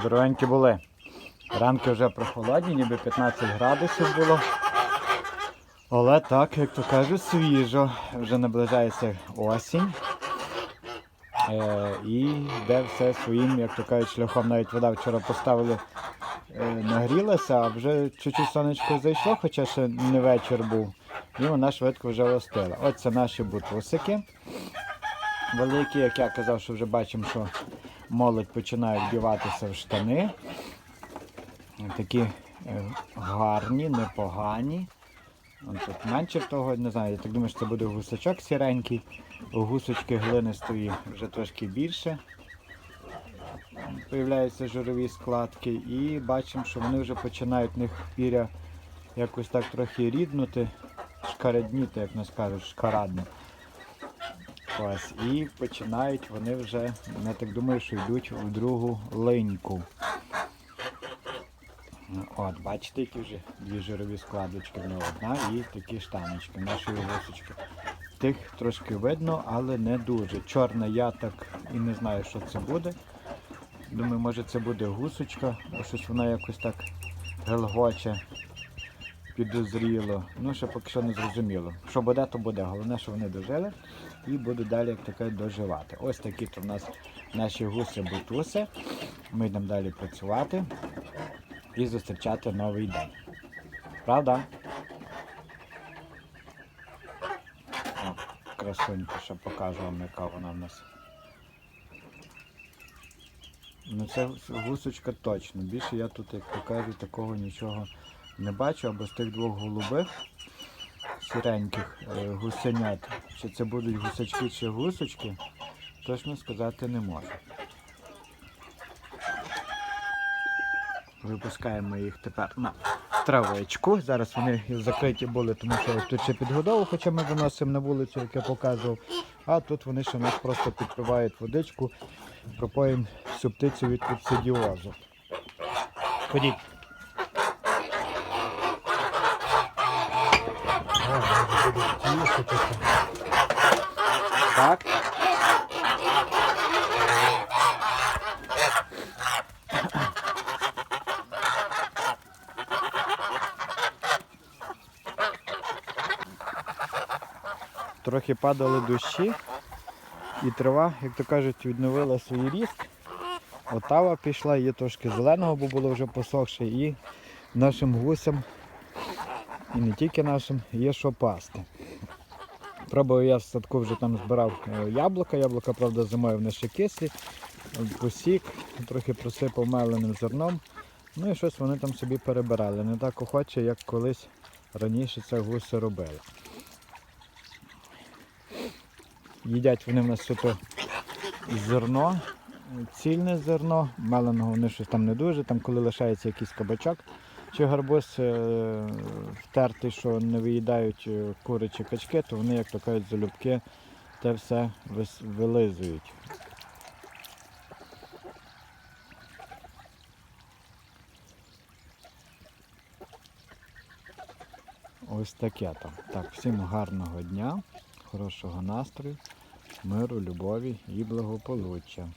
Здоровенькі були. Ранки вже прохолодні, ніби 15 градусів було. Але так, як то кажуть, свіжо. Вже наближається осінь. Е, і йде все своїм, як то кажуть, шляхом. Навіть вода вчора поставили, е, нагрілася, а вже чуть-чуть сонечко зайшло, хоча ще не вечір був. І вона швидко вже остила. Ось це наші бутусики. Великі, як я казав, що вже бачимо, що молодь починає вдіватися в штани. Такі е, гарні, непогані. Тут менше того, не знаю, я так думаю, що це буде гусачок сіренький. У гусочки глинистої вже трошки більше. Появляються жирові складки і бачимо, що вони вже починають в них піря якось так трохи ріднути, шкаредніти, як нас кажуть, шкарадно. Ось, і починають вони вже, я так думаю, що йдуть у другу линьку. От, бачите, які вже дві жирові складочки в нього одна і такі штаночки, нашої гусочки. Тих трошки видно, але не дуже. Чорна я так і не знаю, що це буде. Думаю, може це буде гусочка, бо щось вона якось так гелгоче, підозріло. Ну, ще поки що не зрозуміло. Що буде, то буде. Головне, що вони дожили і будуть далі як таке доживати. Ось такі то в нас наші гуси-бутуси. Ми йдемо далі працювати і зустрічати новий день. Правда? О, красунька, ще покажу вам, яка вона в нас. Ну це гусочка точно. Більше я тут, як то кажуть, такого нічого не бачу, або з тих двох голубих сіреньких е, гусенят. Чи це будуть гусачки чи гусочки, точно сказати не можу. Випускаємо їх тепер на травичку. Зараз вони закриті були, тому що тут ще підгодову, хоча ми виносимо на вулицю, як я показував. А тут вони ще нас просто підпивають водичку, пропоїмо всю птицю від коксидіозу. Ходіть. Так. Трохи падали дощі, і трава, як то кажуть, відновила свій ріст. Отава пішла, є трошки зеленого, бо було вже посохше, і нашим гусям, і не тільки нашим, є що пасти. Пробував я в садку вже там збирав е, яблука. Яблука, правда, зимою вони ще кислі. Посік, трохи просипав меленим зерном. Ну і щось вони там собі перебирали. Не так охоче, як колись раніше це гуси робили. Їдять вони в нас суто зерно, цільне зерно, меленого вони щось там не дуже, там коли лишається якийсь кабачок чи гарбуз е, втертий, що не виїдають е, кури чи качки, то вони, як то кажуть, залюбки те все вилизують. Ось таке там. Так, всім гарного дня, хорошого настрою, миру, любові і благополуччя.